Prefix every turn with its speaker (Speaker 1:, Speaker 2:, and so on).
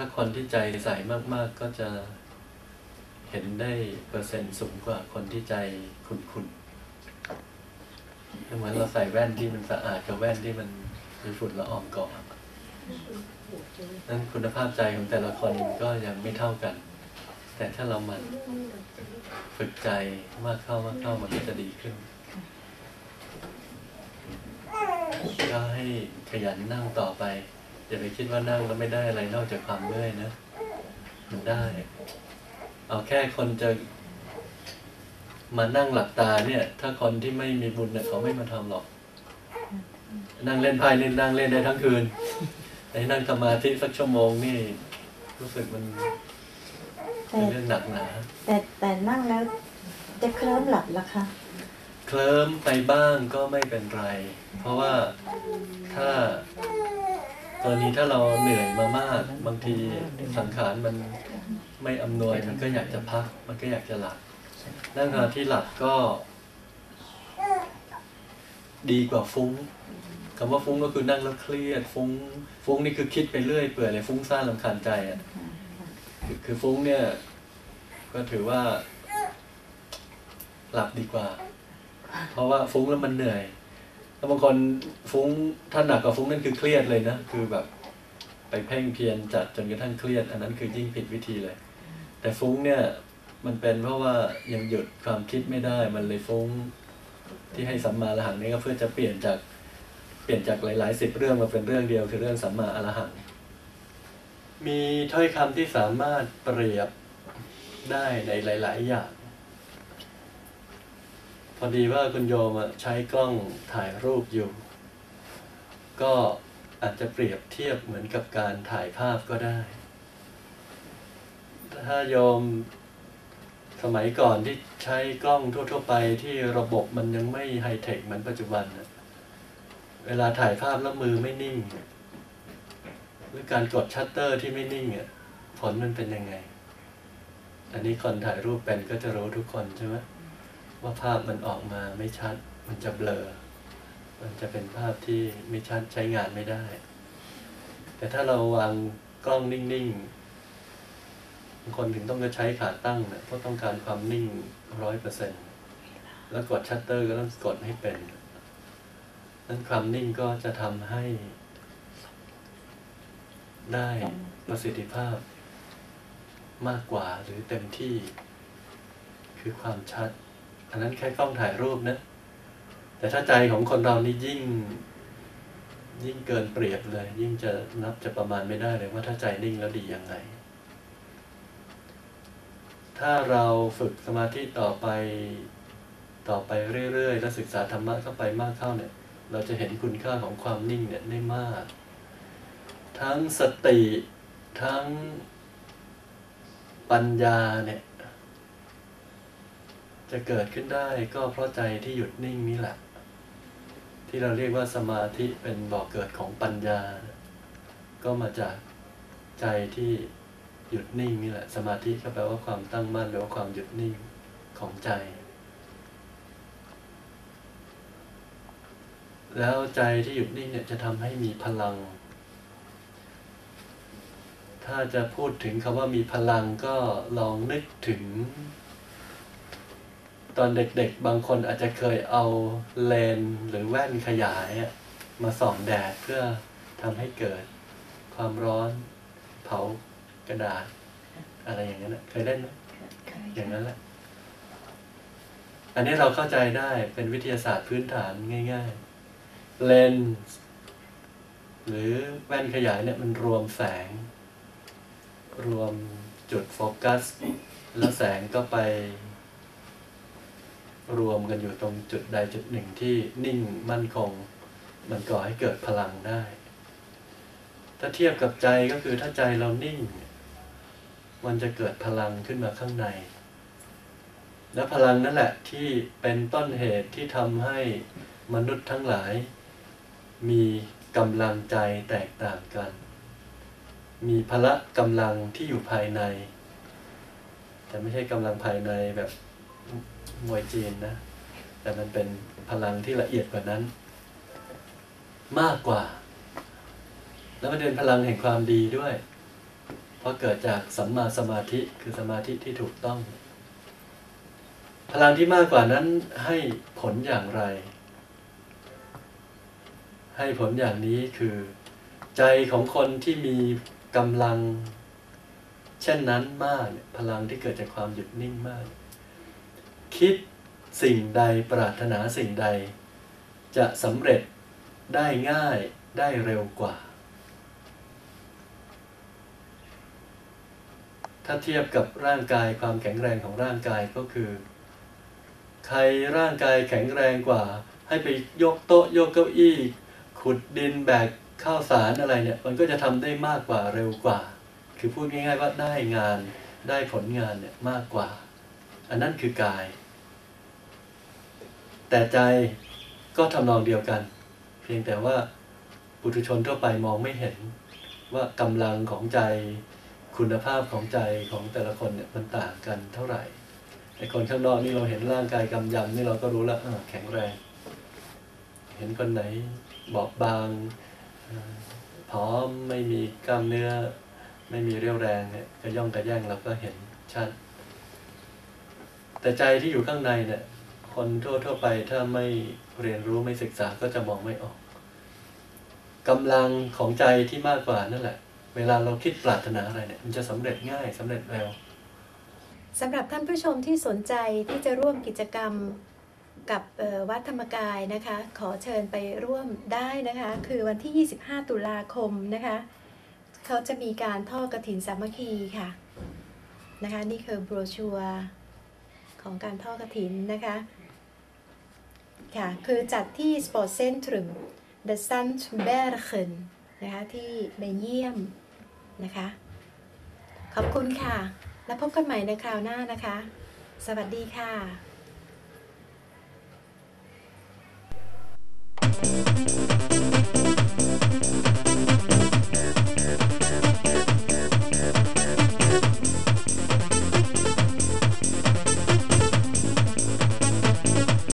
Speaker 1: ถ้าคนที่ใจใสมาก ๆ ก็จะเห็นได้เปอร์เซ็นต์สูงกว่าคนที่ใจขุ่นๆเหมือนเราใส่แว่นที่มันสะอาดกับแว่นที่มันมีฝุ่นละอองเกาะนั้นคุณภาพใจของแต่ละคนก็ยังไม่เท่ากัน แต่ถ้าเรามันฝึกใจมากเข้ามากเข้ามันก็จะดีขึ้น ก็ให้ขยันนั่งต่อไป อย่าไปคิดว่านั่งแล้วไม่ได้อะไรนอกจากความเมื่อยนะมันได้ เอาแค่คนจะมานั่งหลับตาเนี่ย ถ้าคนที่ไม่มีบุญเนี่ยเขาไม่มาทำหรอก นั่งเล่นไพ่เล่นนั่งเล่นได้ทั้งคืนไอ้นั่งสมาธิสักชั่วโมงนี่ รู้สึกมัน
Speaker 2: แต่
Speaker 1: เป็นเรื่องหนักหนา
Speaker 2: แต่แต่นั่งแล้วจะเคลิ้มหลับละคะ
Speaker 1: เคลิ้มไปบ้างก็ไม่เป็นไร เพราะว่าถ้า ตอนนี้ถ้าเราเหนื่อยมามากบางทีสังขารมันไม่อำนวยมันก็อยากจะพัก มันก็อยากจะหลับนั่งขณะที่หลับก็ ดีกว่าฟุ้งคำว่าฟุ้งก็คือนั่งแล้วเครียด ฟุ้ง ฟุ้งนี่คือคิดไปเรื่อยเปื่อยเลยฟุ้งซ่านลำคาญใจอะคือฟุ้งเนี่ย ก็ถือว่า หลับดีกว่า เพราะว่าฟุ้งแล้วมันเหนื่อย แล้วบางคนฟุ้งถ้าหนักกว่าฟุ้งนั่นคือเครียดเลยนะ คือแบบไปเพ่งเพียรจัดจนกระทั่งเครียด อันนั้นคือยิ่งผิดวิธีเลย แต่ฟุ้งเนี่ยมันเป็นเพราะว่ายังหยุดความคิดไม่ได้ มันเลยฟุ้งที่ให้สัมมาอรหังนี่ก็เพื่อจะเปลี่ยนจากเปลี่ยนจากหลายๆสิบเรื่องมาเป็นเรื่องเดียวคือเรื่องสัมมาอรหังมีถ้อยคำที่สามารถเปรียบได้ในหลาย ๆ อย่าง พอดีว่าคุณโยมอะใช้กล้องถ่ายรูปอยู่ ก็อาจจะเปรียบเทียบเหมือนกับการถ่ายภาพก็ได้ ถ้าโยมสมัยก่อนที่ใช้กล้องทั่ว ๆ ไปที่ระบบมันยังไม่ไฮเทคเหมือนปัจจุบันนะเวลาถ่ายภาพแล้วมือไม่นิ่ง หรือการกดชัตเตอร์ที่ไม่นิ่งอะผลมันเป็นยังไง อันนี้คนถ่ายรูปเป็นก็จะรู้ทุกคนใช่ไหม ว่าภาพมันออกมาไม่ชัด มันจะเบลอ มันจะเป็นภาพที่ไม่ชัดใช้งานไม่ได้ แต่ถ้าเราวางกล้องนิ่งๆบางคนถึงต้องจะใช้ขาตั้งเนะเพราะต้องการความนิ่งร้อยเปอร์เซ็นต์แล้วกดชัตเตอร์ก็ต้องกดให้เป็น นั้นความนิ่งก็จะทำให้ได้ประสิทธิภาพมากกว่าหรือเต็มที่ คือความชัด อันนั้นแค่กล้องถ่ายรูปนะ แต่ถ้าใจของคนเรานี่ยิ่ง ยิ่งเกินเปรียบเลย ยิ่งจะนับจะประมาณไม่ได้เลยว่าถ้าใจนิ่งแล้วดียังไง ถ้าเราฝึกสมาธิต่อไปต่อไปเรื่อยๆ และศึกษาธรรมะเข้าไปมากเข้าเนี่ย เราจะเห็นคุณค่าของความนิ่งเนี่ยได้มาก ทั้งสติทั้งปัญญาเนี่ย จะเกิดขึ้นได้ก็เพราะใจที่หยุดนิ่งนี่แหละ ที่เราเรียกว่าสมาธิเป็นบ่อกเกิดของปัญญา ก็มาจากใจที่หยุดนิ่งนี่แหละ สมาธิก็แปลว่าความตั้งมั่นแปลว่าความหยุดนิ่งของใจ แล้วใจที่หยุดนิ่งเนี่ยจะทำให้มีพลัง ถ้าจะพูดถึงคำว่ามีพลังก็ลองนึกถึง ตอนเด็กๆ บางคนอาจจะเคยเอาเลนส์หรือแว่นขยายอะมาส่องแดดเพื่อทำให้เกิดความร้อนเผากระดาษ อะไรอย่างนั้นนะเคยเล่นไหมอย่างนั้นแหละ อันนี้เราเข้าใจได้เป็นวิทยาศาสตร์พื้นฐานง่าย ๆ เลนส์หรือแว่นขยายเนี่ยมันรวมแสง รวมจุดโฟกัส แล้วแสงก็ไป รวมกันอยู่ตรงจุดใดจุดหนึ่งที่นิ่งมั่นคง มันก่อให้เกิดพลังได้ ถ้าเทียบกับใจก็คือถ้าใจเรานิ่ง มันจะเกิดพลังขึ้นมาข้างใน และพลังนั่นแหละที่เป็นต้นเหตุที่ทำให้มนุษย์ทั้งหลาย มีกำลังใจแตกต่างกัน มีพละกำลังที่อยู่ภายใน แต่ไม่ใช่กำลังภายในแบบ มวยจีนนะ แต่มันเป็นพลังที่ละเอียดกว่านั้น มากกว่า แล้วมันเป็นพลังแห่งความดีด้วย เพราะเกิดจากสัมมาสมาธิคือสมาธิที่ถูกต้อง พลังที่มากกว่านั้นให้ผลอย่างไร ให้ผลอย่างนี้คือ ใจของคนที่มีกำลัง เช่นนั้นมากพลังที่เกิดจากความหยุดนิ่งมาก คิดสิ่งใดปรารถนาสิ่งใด จะสำเร็จได้ง่ายได้เร็วกว่า ถ้าเทียบกับร่างกายความแข็งแรงของร่างกายก็คือ ใครร่างกายแข็งแรงกว่า ให้ไปยกโต๊ะยกเก้าอี้ ขุดดินแบกข้าวสารอะไรเนี่ย มันก็จะทำได้มากกว่าเร็วกว่า คือพูดง่ายๆว่าได้งานได้ผลงานเนี่ยมากกว่า อันนั้นคือกาย แต่ใจก็ทำนองเดียวกัน เพียงแต่ว่าปุถุชนทั่วไปมองไม่เห็นว่ากำลังของใจคุณภาพของใจของแต่ละคนเนี่ยมันต่างกันเท่าไหร่ไอ้คนข้างนอกนี่เราเห็นร่างกายกำยำนี่เราก็รู้แล้วแข็งแรง เห็นคนไหนบอบบางเอ่อผอมไม่มีกล้ามเนื้อ ไม่มีเรี่ยวแรงเนี่ยกระย่องกระแย่งเราก็เห็นชัด แต่ใจที่อยู่ข้างในเนี่ย คนทั่วทั่วๆไปถ้าไม่เรียนรู้ไม่ศึกษาก็จะมองไม่ออกกำลังของใจที่มากกว่านั่นแหละ เวลาเราคิดปรารถนาอะไรเนี่ย มันจะสำเร็จง่ายสำเร็จเร็ว
Speaker 3: สำหรับท่านผู้ชมที่สนใจที่จะร่วมกิจกรรมกับวัดธรรมกายนะคะ ขอเชิญไปร่วมได้นะคะ คือวันที่ 25 ตุลาคมนะคะ เขาจะมีการทอดกระถินสามัคคีค่ะนะคะ นี่คือโบรชัวร์ ของการทอดกระถินนะคะค่ะ คือจัดที่ Sport Centrum The Sandbergen นะคะที่เบลเยียมนะคะ ขอบคุณค่ะ แล้วพบกันใหม่ในคราวหน้านะคะ สวัสดีค่ะ
Speaker 4: Thank